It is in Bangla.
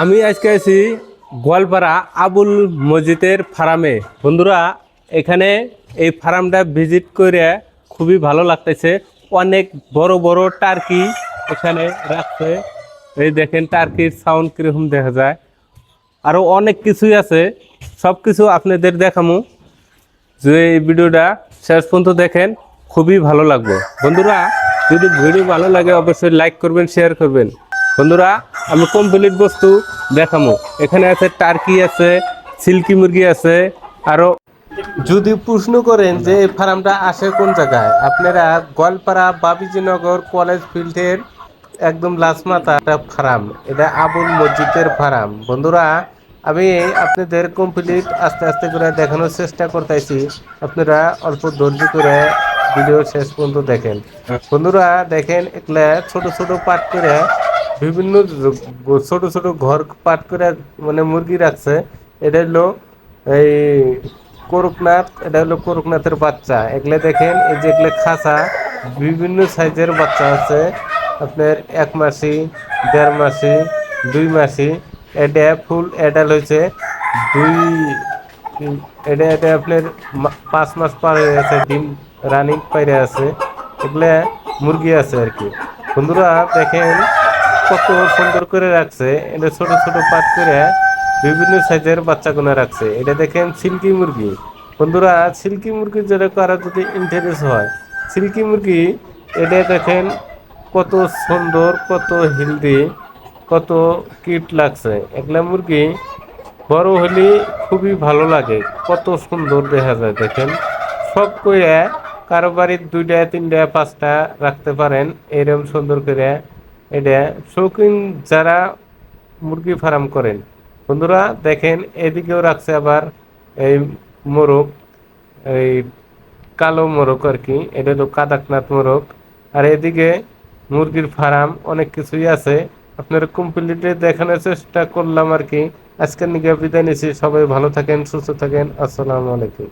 আমি আজকে আছি গোয়ালপাড়া আবুল মসজিদের ফার্মে। বন্ধুরা, এখানে এই ফার্মটা ভিজিট করে খুবই ভালো লাগতেছে। অনেক বড় বড় টার্কি এখানে রাখছে। এই দেখেন টার্কির সাউন্ড কীরকম দেখা যায়। আরও অনেক কিছুই আছে। সব কিছু আপনাদের দেখামু। যে এই ভিডিওটা শেষ পর্যন্ত দেখেন, খুবই ভালো লাগবে। বন্ধুরা, যদি ভিডিও ভালো লাগে, অবশ্যই লাইক করবেন শেয়ার করবেন। বন্ধুরা, আমি কমপ্লিট বস্তু দেখামো। এখানে আছে টার্কি আছে সিল্কি মুরগি আছে আরও যদি প্রশ্ন করেন যে এই ফার্মটা আসে কোন জায়গায়, আপনারা গোয়ালপাড়া, বাবিজিনগর, কলেজ ফিল্ডের একদম লাসমাতা একটা ফার্ম। এটা আবুল মসজিদের ফার্ম। বন্ধুরা, আমি আপনাদের কমপ্লিট আস্তে আস্তে করে দেখানোর চেষ্টা করতেছি। আপনারা অল্প ধৈর্য করে ভিডিও শেষ পর্যন্ত দেখেন। বন্ধুরা, দেখেন এগুলা ছোট ছোট পাট করে বিভিন্ন ছোট ছোট ঘর পাট করে মানে মুরগি রাখছে। এটা হলো এই করকনাথ, এটা হলো করকনাথের বাচ্চা। এগুলা দেখেন, এই যে এগুলা খাঁচা বিভিন্ন সাইজের বাচ্চা আছে। আপনার এক মাসি, দেড় মাসি, দুই মাসি। এটা ফুল এডাল হয়েছে দুই, এটা এটা আপনার পাঁচ মাস পার হয়ে গেছে, ডিম রানিং পাইরে আছে। এগুলা মুরগি আছে আর কি। বন্ধুরা, দেখেন কত সুন্দর করে রাখছে, এটা ছোট ছোট পাট করে বিভিন্ন সাইজের বাচ্চাগুলো রাখছে। এটা দেখেন সিল্কি মুরগি। বন্ধুরা, সিল্কি মুরগি যেটা কারও যদি ইন্টারেস্ট হয়, সিল্কি মুরগি, এটা দেখেন কত সুন্দর, কত হেলদি কত কিট লাগছে। এগুলা মুরগি বড় হলে খুবই ভালো লাগে, কত সুন্দর দেখা যায়, দেখেন। সব কইরা কারও বাড়ির দুইটা, তিনটা, পাঁচটা রাখতে পারেন এরকম সুন্দর করে এটা শৌখিন যারা মুরগি ফার্ম করেন, বন্ধুরা দেখেন এদিকেও রাখছে আবার এই মোরগ, এই কালো মোরগ আর কি, এটা হলো কাদাকনাথ মোরগ। আর এদিকে মুরগির ফার্ম অনেক কিছুই আছে। আপনারা কমপ্লিটে দেখানোর চেষ্টা করলাম আর কি। আজকের নিকে বিদায় নিচ্ছি। সবাই ভালো থাকেন, সুস্থ থাকেন। আসসালামু আলাইকুম।